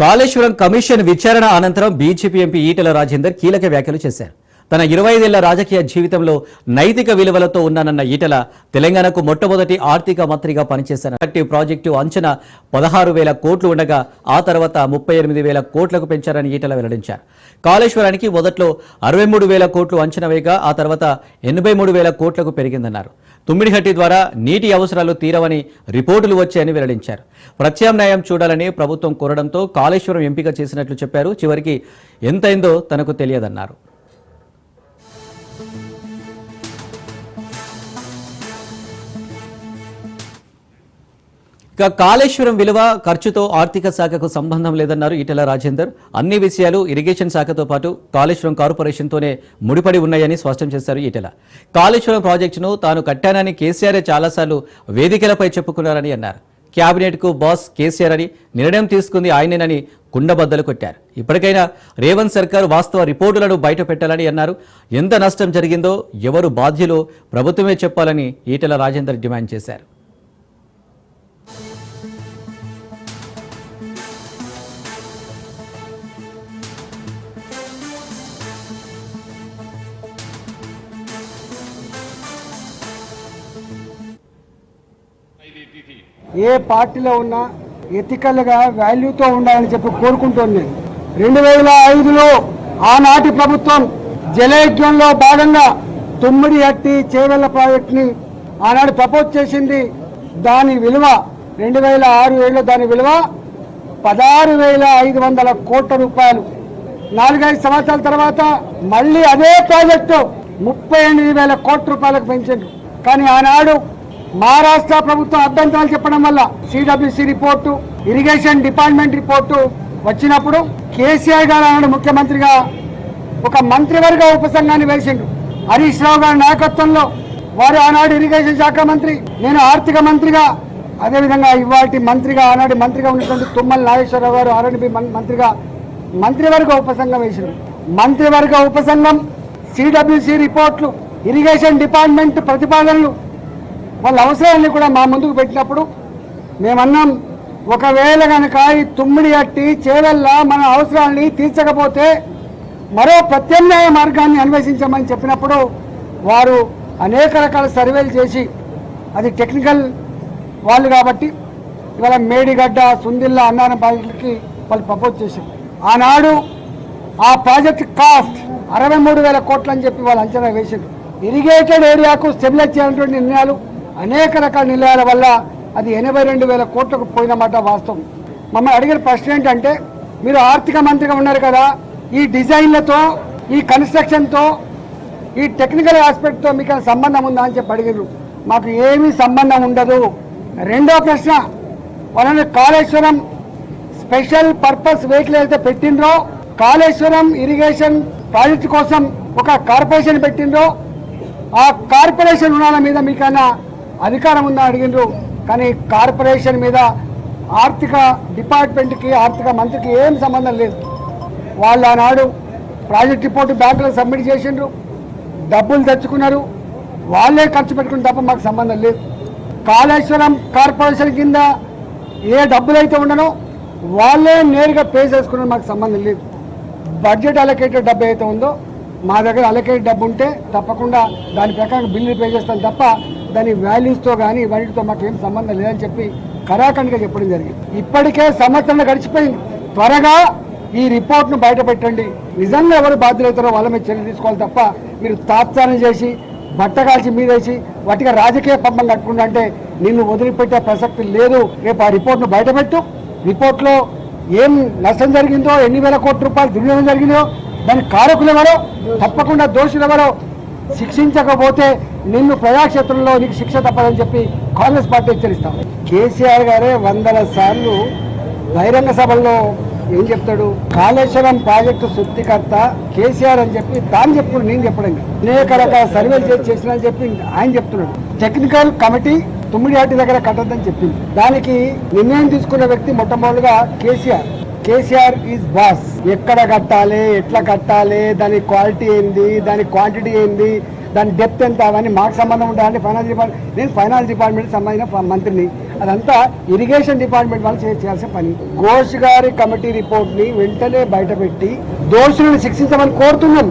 Kaleshwaram commission విచారణ అనంతరం BJP MP Etela Rajender కీలక వ్యాఖ్యలు చేశారు. తన ఇరవై ఐదేళ్ళ రాజకీయ జీవితంలో నైతిక విలువలతో ఉన్నానన్న ఈటల తెలంగాణకు మొట్టమొదటి ఆర్థిక మంత్రిగా పనిచేశారు. యాక్టివ్ ప్రాజెక్టు అంచనా పదహారు వేల కోట్లు ఉండగా ఆ తర్వాత ముప్పై ఎనిమిది వేల కోట్లకు పెంచారని ఈటల వెల్లడించారు. కాళేశ్వరానికి మొదట్లో అరవై మూడు వేల కోట్లు అంచనా వేయగా ఆ తర్వాత ఎనభై మూడు వేల కోట్లకు పెరిగిందన్నారు. తుమ్మిడిహట్టి ద్వారా నీటి అవసరాలు తీరవని రిపోర్టులు వచ్చాయని వెల్లడించారు. ప్రత్యామ్నాయం చూడాలని ప్రభుత్వం కోరడంతో కాళేశ్వరం ఎంపిక చేసినట్లు చెప్పారు. చివరికి ఎంతైందో తనకు తెలియదన్నారు. ఇక కాళేశ్వరం విలువ ఖర్చుతో ఆర్థిక శాఖకు సంబంధం లేదన్నారు ఈటెల రాజేందర్. అన్ని విషయాలు ఇరిగేషన్ శాఖతో పాటు కాళేశ్వరం కార్పొరేషన్తోనే ముడిపడి ఉన్నాయని స్పష్టం చేశారు ఈటెల. కాళేశ్వరం ప్రాజెక్టును తాను కట్టానని కేసీఆర్ చాలాసార్లు వేదికలపై చెప్పుకున్నారని అన్నారు. కేబినెట్కు బాస్ కేసీఆర్ అని నిర్ణయం తీసుకుంది ఆయనేనని కుండబద్దలు కొట్టారు. ఇప్పటికైనా రేవంత్ సర్కార్ వాస్తవ రిపోర్టులను బయట పెట్టాలని అన్నారు. ఎంత నష్టం జరిగిందో ఎవరు బాధ్యులో ప్రభుత్వమే చెప్పాలని ఈటెల రాజేందర్ డిమాండ్ చేశారు. ఏ పార్టీలో ఉన్నా ఎథికల్గా వాల్యూతో ఉండాలని చెప్పి కోరుకుంటాను నేను. రెండు వేల ఐదులో ఆనాటి ప్రభుత్వం జలయజ్ఞంలో భాగంగా తుమ్మిడి హట్టి చేవెళ్ళ ప్రాజెక్టుని ఆనాడు ప్రపోజ్ చేసింది. దాని విలువ రెండు వేల ఆరు ఏళ్ళలో దాని విలువ పదహారు వేల ఐదు వందల కోట్ల రూపాయలు. నాలుగైదు సంవత్సరాల తర్వాత మళ్ళీ అదే ప్రాజెక్టు ముప్పై ఎనిమిది వేల కోట్ల రూపాయలకు పెంచారు కానీ ఆనాడు మహారాష్ట్ర ప్రభుత్వం అభ్యంతరాలు చెప్పడం వల్ల CWC report irrigation department report వచ్చినప్పుడు కేసీఆర్ గారు ఆనాడు ముఖ్యమంత్రిగా. ఒక మంత్రివర్గ ఉపసంఘాన్ని వేసిండు. హరీష్ రావు గారి నాయకత్వంలో వారు ఆనాడు ఇరిగేషన్ శాఖ మంత్రి నేను ఆర్థిక మంత్రిగా అదేవిధంగా ఇవాటి మంత్రిగా ఆనాడు మంత్రిగా ఉన్నటువంటి తుమ్మల నాగేశ్వరరావు గారు ఆర్ఎండ్బి మంత్రిగా మంత్రివర్గ ఉపసంఘం వేసిండు. మంత్రివర్గ ఉపసంఘం సిడబ్ల్యూసి రిపోర్ట్లు ఇరిగేషన్ డిపార్ట్మెంట్ ప్రతిపాదనలు వాళ్ళ అవసరాన్ని కూడా మా ముందుకు పెట్టినప్పుడు మేమన్నాం ఒకవేళ కనుక ఈ తుమ్మిడి అట్టి చేవెల్ల మన అవసరాన్ని తీర్చకపోతే మరో ప్రత్యామ్నాయ మార్గాన్ని అన్వేషించమని చెప్పినప్పుడు వారు అనేక రకాల సర్వేలు చేసి అది టెక్నికల్ వాళ్ళు కాబట్టి ఇవాళ మేడిగడ్డ సుందిల్ల అన్నారం ప్రాజెక్టులకి వాళ్ళు ప్రపోజ్ చేశారు. ఆనాడు ఆ ప్రాజెక్ట్ కాస్ట్ అరవై మూడు వేల కోట్లు అని చెప్పి వాళ్ళు అంచనా వేశారు. ఇరిగేటెడ్ ఏరియాకు స్టెబిలైజ్ చేయాలన్నటువంటి నిర్ణయాలు అనేక రకాల నిలయాల వల్ల అది ఎనభై రెండు వేల కోట్లకు పోయినమాట వాస్తవం. మమ్మల్ని అడిగిన ప్రశ్న ఏంటంటే మీరు ఆర్థిక మంత్రిగా ఉన్నారు కదా ఈ డిజైన్లతో ఈ కన్స్ట్రక్షన్తో ఈ టెక్నికల్ ఆస్పెక్ట్తో మీకు సంబంధం ఉందా అని చెప్పి అడిగారు మాకు ఏమీ సంబంధం ఉండదు. రెండో ప్రశ్న వాళ్ళని కాళేశ్వరం స్పెషల్ పర్పస్ వెహికల్ అయితే పెట్టిండ్రో కాళేశ్వరం ఇరిగేషన్ ప్రాజెక్ట్ కోసం ఒక కార్పొరేషన్ పెట్టిండ్రో ఆ కార్పొరేషన్ రుణాల మీద మీకైనా అధికారం ఉందని అడిగిండ్రు. కానీ కార్పొరేషన్ మీద ఆర్థిక డిపార్ట్మెంట్కి ఆర్థిక మంత్రికి ఏం సంబంధం లేదు. వాళ్ళు ఆనాడు ప్రాజెక్ట్ రిపోర్ట్ బ్యాంకులో సబ్మిట్ చేసిండ్రు. డబ్బులు తెచ్చుకున్నారు. వాళ్ళే ఖర్చు పెట్టుకుని తప్ప మాకు సంబంధం లేదు. కాళేశ్వరం కార్పొరేషన్ కింద ఏ డబ్బులు అయితే ఉండనో వాళ్ళే నేరుగా పే చేసుకున్నారు మాకు సంబంధం లేదు. బడ్జెట్ అలొకేటెడ్ డబ్బు అయితే ఉందో మా దగ్గర అలొకేటెడ్ డబ్బు ఉంటే తప్పకుండా దాని ప్రకారం బిల్లు పే చేస్తాం తప్ప దాని వాల్యూస్తో కానీ వాటితో మాకు ఏం సంబంధం లేదని చెప్పి కరాఖండ్గా చెప్పడం జరిగింది. ఇప్పటికే సంవత్సరం గడిచిపోయింది. త్వరగా ఈ రిపోర్ట్ను బయట పెట్టండి నిజంగా ఎవరు బాధ్యులవుతారో వాళ్ళ మీద చర్యలు తీసుకోవాలి తప్ప మీరు తాత్సారం చేసి బట్ట కాల్చి మీదేసి వాటిగా రాజకీయ పంపం కట్టుకుంటా అంటే నిన్ను వదిలిపెట్టే ప్రసక్తి లేదు. రేపు ఆ రిపోర్ట్ను బయటపెట్టు. రిపోర్ట్లో ఏం నష్టం జరిగిందో ఎన్ని వేల కోట్ల రూపాయలు దుర్వినియోగం జరిగిందో దాని కారకులు ఎవరో? తప్పకుండా దోషులు ఎవరో? శిక్షించకపోతే నిన్ను ప్రజాక్షేత్రంలో నీకు శిక్ష తప్పదని చెప్పి కాంగ్రెస్ పార్టీ హెచ్చరిస్తాం. కేసీఆర్ గారే వందల సార్లు బహిరంగ సభల్లో ఏం చెప్తాడు? కాళేశ్వరం ప్రాజెక్టు శుద్ధికర్త కేసీఆర్ అని చెప్పి తాను చెప్పుడు నేను చెప్పడం అనేక రకాల సర్వేలు చేసి చేసిన అని చెప్పి ఆయన చెప్తున్నాడు. టెక్నికల్ కమిటీ తుమ్మిడి దగ్గర కట్టద్దని చెప్పింది. దానికి నిర్ణయం తీసుకున్న వ్యక్తి మొట్టమొదటిగా కేసీఆర్. KCR is boss. ఎక్కడ కట్టాలి ఎట్లా కట్టాలి దాని క్వాలిటీ ఏంది దాని క్వాంటిటీ ఏంది దాని డెప్త్ ఎంత అవన్నీ మాకు సంబంధం ఉండాలంటే ఫైనాన్స్ డిపార్ట్మెంట్ నేను ఫైనాన్స్ డిపార్ట్మెంట్ సంబంధించిన మంత్రిని. అదంతా ఇరిగేషన్ డిపార్ట్మెంట్ వాళ్ళు చేయాల్సిన పని. ఘోష్ గారి కమిటీ రిపోర్ట్ని వెంటనే బయటపెట్టి దోషులను శిక్షించమని కోరుతున్నాం.